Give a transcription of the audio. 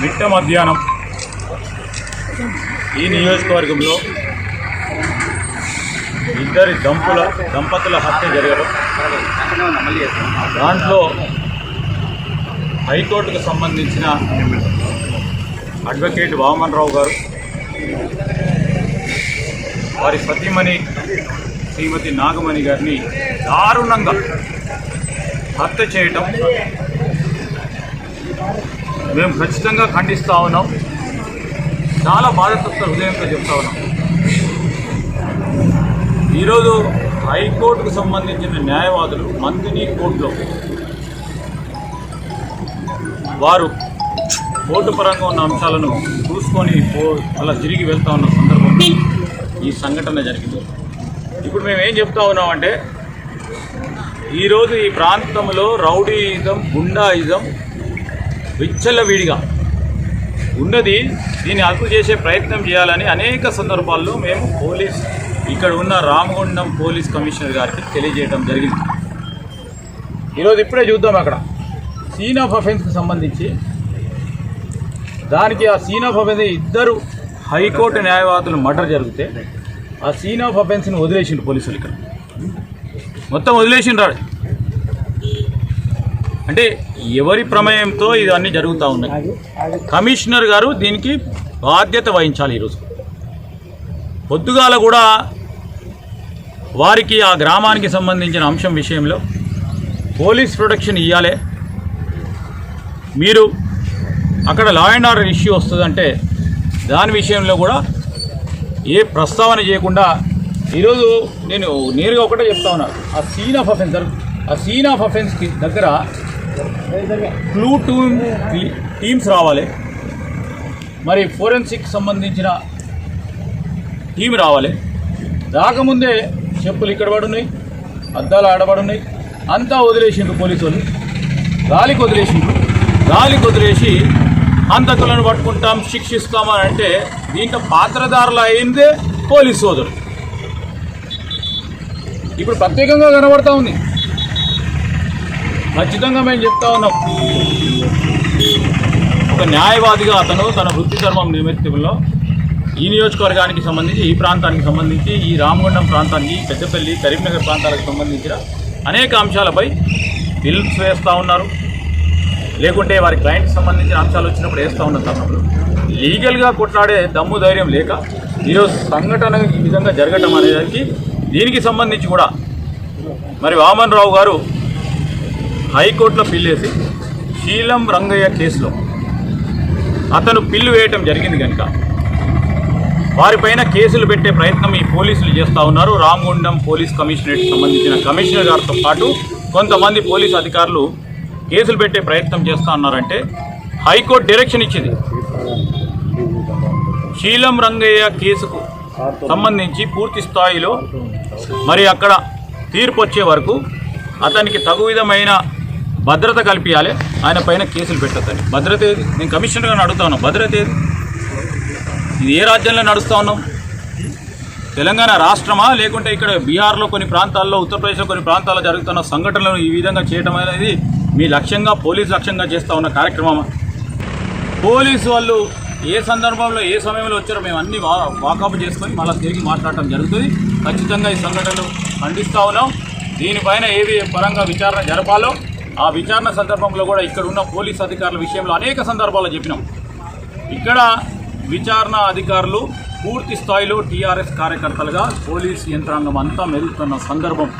మిట్ట మధ్యాహ్నం ఈ నియోజకవర్గంలో ఇద్దరి దంపుల దంపతుల హత్య జరగడం. దాంట్లో హైకోర్టుకు సంబంధించిన అడ్వకేట్ వామన్ రావు గారు వారి సతీమణి శ్రీమతి నాగమణి గారిని దారుణంగా హత్య చేయటం మేము ఖచ్చితంగా ఖండిస్తూ ఉన్నాం. చాలా బాధతత్వ హృదయంతో చెప్తా ఉన్నాం. ఈరోజు హైకోర్టుకు సంబంధించిన న్యాయవాదులు మందిని కోర్టులో వారు కోర్టు పరంగా ఉన్న అంశాలను చూసుకొని పో అలా తిరిగి వెళ్తా ఉన్న సందర్భంలో ఈ సంఘటన జరిగింది. ఇప్పుడు మేము ఏం చెప్తా ఉన్నామంటే ఈరోజు ఈ ప్రాంతంలో రౌడీయిజం గుండాయిజం విచ్చలవిడిగా ఉన్నది దీన్ని అదుపు చేసే ప్రయత్నం చేయాలని అనేక సందర్భాల్లో మేము పోలీస్ ఇక్కడ ఉన్న రామగుండం పోలీస్ కమిషనర్ గారికి తెలియజేయడం జరిగింది. ఈరోజు ఇప్పుడే చూద్దాం అక్కడ. సీన్ ఆఫ్ అఫెన్స్కి సంబంధించి దానికి ఆ సీన్ ఆఫ్ అఫెన్స్ ఇద్దరు హైకోర్టు న్యాయవాదులు మర్డర్ జరిగితే ఆ సీన్ ఆఫ్ అఫెన్స్ని వదిలేసిండు పోలీసులు ఇక్కడ. మొత్తం వదిలేసిండ్రాడు అంటే ఎవరి ప్రమేయంతో ఇవన్నీ జరుగుతూ ఉన్నాయి? కమిషనర్ గారు దీనికి బాధ్యత వహించాలి ఈరోజు. పొద్దుగాల కూడా వారికి ఆ గ్రామానికి సంబంధించిన అంశం విషయంలో పోలీస్ ప్రొటెక్షన్ ఇవ్వాలి మీరు అక్కడ లా అండ్ ఆర్డర్ ఇష్యూ వస్తుందంటే దాని విషయంలో కూడా ఏ ప్రస్తావన చేయకుండా ఈరోజు నేను నేరుగా ఒకటే చెప్తా ఉన్నా. ఆ సీన్ ఆఫ్ అఫెన్స్ ఆ సీన్ ఆఫ్ అఫెన్స్కి దగ్గర క్లూ టూమ్ టీమ్స్ రావాలి. మరి ఫోరెన్సిక్ సంబంధించిన టీం రావాలి. రాకముందే చెప్పులు ఇక్కడ పడున్నాయి అద్దాలు ఆడబడున్నాయి అంతా వదిలేసిండ్రు పోలీసు వాళ్ళు గాలికి వదిలేసిండ్రు. గాలికి వదిలేసి హంతకులను పట్టుకుంటాం శిక్షిస్తామని అంటే దీంట్లో పాత్రధారులు అయిందే పోలీసు సోదరు ఇప్పుడు ప్రత్యేకంగా కనబడతా ఉంది. ఖచ్చితంగా మేము చెప్తా ఉన్నాం. ఒక న్యాయవాదిగా అతను తన వృత్తి ధర్మం నిమిత్తంలో ఈ నియోజకవర్గానికి సంబంధించి ఈ ప్రాంతానికి సంబంధించి ఈ రామగుండం ప్రాంతానికి పెద్దపల్లి కరీంనగర్ ప్రాంతాలకు సంబంధించిన అనేక అంశాలపై బిల్స్ వేస్తూ ఉన్నారు. లేకుంటే వారి క్లయింట్కి సంబంధించిన అంశాలు వచ్చినప్పుడు వేస్తూ ఉన్న తరుణంలో లీగల్గా కొట్లాడే దమ్ము ధైర్యం లేక ఈరోజు సంఘటన ఈ విధంగా జరగటం అనేదానికి దీనికి సంబంధించి కూడా మరి వామన్ రావు గారు హైకోర్టులో పిల్లేసి శీలం రంగయ్య కేసులో అతను పిల్లు వేయటం జరిగింది కనుక వారిపైన కేసులు పెట్టే ప్రయత్నం ఈ పోలీసులు చేస్తూ ఉన్నారు. రామగుండం పోలీస్ కమిషనరేట్కి సంబంధించిన కమిషనర్ గారితో పాటు కొంతమంది పోలీస్ అధికారులు కేసులు పెట్టే ప్రయత్నం చేస్తూ ఉన్నారంటే హైకోర్టు డైరెక్షన్ ఇచ్చింది. శీలం రంగయ్య కేసుకు సంబంధించి పూర్తి స్థాయిలో మరి అక్కడ తీర్పు వచ్చే వరకు అతనికి తగు విధమైన భద్రత కల్పించాలి ఆయన పైన కేసులు పెట్టద్దని భద్రత ఏది? నేను కమిషనర్ గారిని అడుగుతా భద్రత ఏది? ఇది ఏ రాజ్యంలో నడుస్తూ ఉన్నాం? తెలంగాణ రాష్ట్రమా? లేకుంటే ఇక్కడ బీహార్లో కొన్ని ప్రాంతాల్లో ఉత్తరప్రదేశ్లో కొన్ని ప్రాంతాల్లో జరుగుతున్న సంఘటనలను ఈ విధంగా చేయడం అనేది మీ లక్ష్యంగా పోలీస్ లక్ష్యంగా చేస్తూ ఉన్న కార్యక్రమమా? పోలీసు వాళ్ళు ఏ సందర్భంలో ఏ సమయంలో వచ్చారో మేము అన్ని వా వాకప్ చేసుకొని మళ్ళీ తిరిగి మాట్లాడటం జరుగుతుంది. ఖచ్చితంగా ఈ సంఘటనలు ఖండిస్తూ ఉన్నాం. దీనిపైన ఏవి పరంగా విచారణ జరపాలో ఆ విచారణ సందర్భంలో కూడా ఇక్కడ ఉన్న పోలీస్ అధికారుల విషయంలో అనేక సందర్భాల్లో చెప్పినాం. ఇక్కడ విచారణ అధికారులు పూర్తి స్థాయిలో టీఆర్ఎస్ కార్యకర్తలుగా పోలీస్ యంత్రాంగం అంతా మెరుగుతున్న సందర్భం.